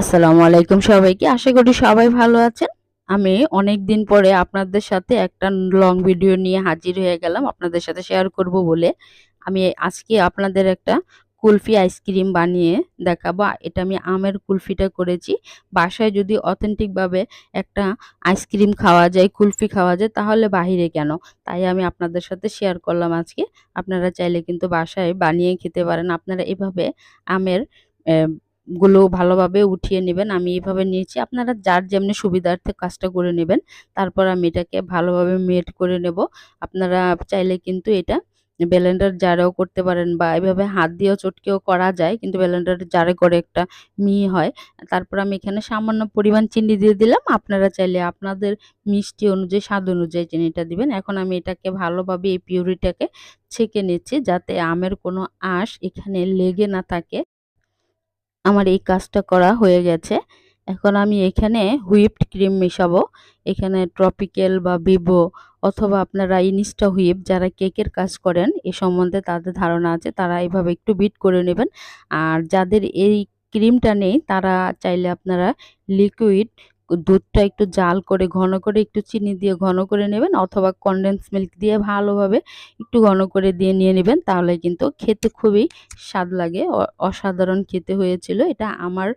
আসসালামু আলাইকুম সবাইকে। আশা করি সবাই ভালো আছেন। আমি অনেক দিন পরে আপনাদের সাথে একটা লং ভিডিও নিয়ে হাজির হয়ে গেলাম। আপনাদের সাথে শেয়ার করব বলে। আমি আজকে আপনাদের একটা কুলফি আইসক্রিম বানিয়ে দেখাবো। এটা আমি আমের কুলফিটা করেছি। বাসায় যদি অথেন্টিকভাবে একটা আইসক্রিম খাওয়া যায়, কুলফি খাওয়া যায়, তাহলে বাহিরে কেন? তাই আমি আপনাদের সাথে শেয়ার করলাম আজকে। আপনারা চাইলে কিন্তু বাসায় বানিয়ে খেতে পারেন। আপনারা এভাবে আমের গুলো ভালোভাবে উঠিয়ে নেবেন, আমি এভাবে নিয়েছি। আপনারা যার যেমনি সুবিধার্থে কাজটা করে নেবেন, তারপর আমি এটাকে ভালোভাবে মেট করে নেব। আপনারা চাইলে কিন্তু এটা ব্লেন্ডার জারেও করতে পারেন বা এভাবে হাত দিয়েও চটকেও করা যায়, কিন্তু ব্লেন্ডার জারে করে একটা মিহি হয়। তারপর আমি এখানে সামান্য পরিমাণ চিনি দিয়ে দিলাম। আপনারা চাইলে আপনাদের মিষ্টি অনুযায়ী, স্বাদ অনুযায়ী চিনিটা দিবেন। এখন আমি এটাকে ভালোভাবে এই পিউরিটাকে ছেঁকে নিচ্ছি যাতে আমের কোনো আঁশ এখানে লেগে না থাকে। আমার এই কাজটা করা হয়ে গেছে। এখন আমি এখানে হুইপড ক্রিম মেশাবো। এখানে ট্রপিক্যাল বা বিবো অথবা আপনারা ইনিস্টা হুইপ যারা কেকের কাজ করেন, এ সম্বন্ধে তাদের ধারণা আছে, তারা এভাবে একটু বিট করে নেবেন। আর যাদের এই ক্রিমটা নেই, তারা চাইলে আপনারা লিকুইড দুধটা একটু জাল করে ঘন করে একটু চিনি দিয়ে ঘন করে নেবেন অথবা কন্ডেন্স মিল্ক দিয়ে ভালোভাবে একটু ঘন করে দিয়ে নিয়ে নেবেন, তাহলে কিন্তু খেতে খুবই স্বাদ লাগে। অসাধারণ খেতে হয়েছিল। এটা আমার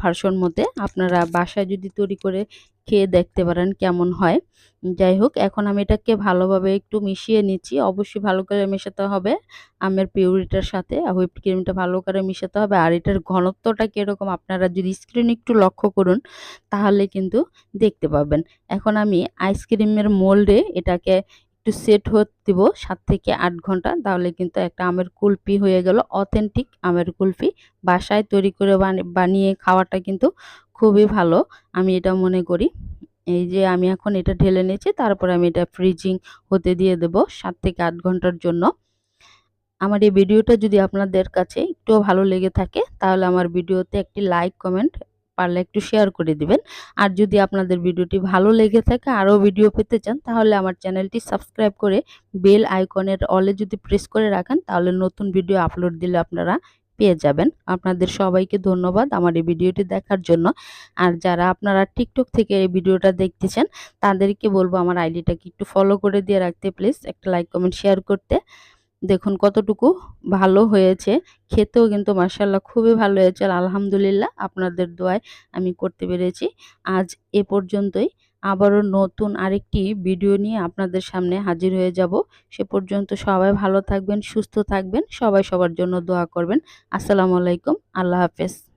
ভার্সন মতে আপনারা বাসায় যদি তৈরি করে খেয়ে দেখতে পারেন কেমন হয়। যাই হোক এখন আমি এটাকে ভালোভাবে একটু মিশিয়ে নিচ্ছি। অবশ্যই ভালো করে মেশাতে হবে। আমের পিউরিটার সাথে হুইপ ক্রিমটা ভালো করে মিশাতে হবে। আর এটার ঘনত্বটা কীরকম আপনারা যদি স্ক্রিন একটু লক্ষ্য করুন, তাহলে কিন্তু দেখতে পাবেন। এখন আমি আইসক্রিমের মোল্ডে এটাকে একটু সেট হতে দিব সাত থেকে আট ঘণ্টা, তাহলে কিন্তু একটা আমের কুলফি হয়ে গেল অথেন্টিক আমের কুলফি। বাসায় তৈরি করে বানিয়ে খাওয়াটা কিন্তু খুবই ভালো, আমি এটা মনে করি। এই যে আমি এখন এটা ঢেলে নিয়েছি, তারপরে আমি এটা ফ্রিজিং হতে দিয়ে দেব সাত থেকে আট ঘণ্টার জন্য। আমার এই ভিডিওটা যদি আপনাদের কাছে একটু ভালো লেগে থাকে, তাহলে আমার ভিডিওতে একটি লাইক কমেন্ট পারলে একটু শেয়ার করে দিবেন। আর যদি আপনাদের ভিডিওটি ভালো লেগে থাকে, আরও ভিডিও পেতে চান, তাহলে আমার চ্যানেলটি সাবস্ক্রাইব করে বেল আইকনের অলে যদি প্রেস করে রাখেন, তাহলে নতুন ভিডিও আপলোড দিলে আপনারা পেয়ে যাবেন। আপনাদের সবাইকে ধন্যবাদ আমার এই ভিডিওটি দেখার জন্য। আর যারা আপনারা টিকটক থেকে এই ভিডিওটা দেখতেছেন তাদেরকে বলব আমার আইডিটাকে একটু ফলো করে দিয়ে রাখতে প্লিজ একটা লাইক কমেন্ট শেয়ার করতে। দেখুন কতটুকু ভালো হয়েছে। খেতেও কিন্তু মার্শাল্লাহ খুবই ভালো হয়েছে আলহামদুলিল্লাহ আপনাদের দোয়ায় আমি করতে পেরেছি। আজ এ পর্যন্তই। আবারও নতুন আরেকটি ভিডিও নিয়ে আপনাদের সামনে হাজির হয়ে যাব। সে পর্যন্ত সবাই ভালো থাকবেন, সুস্থ থাকবেন, সবাই সবার জন্য দোয়া করবেন। আসসালামু আলাইকুম, আল্লাহ হাফেজ।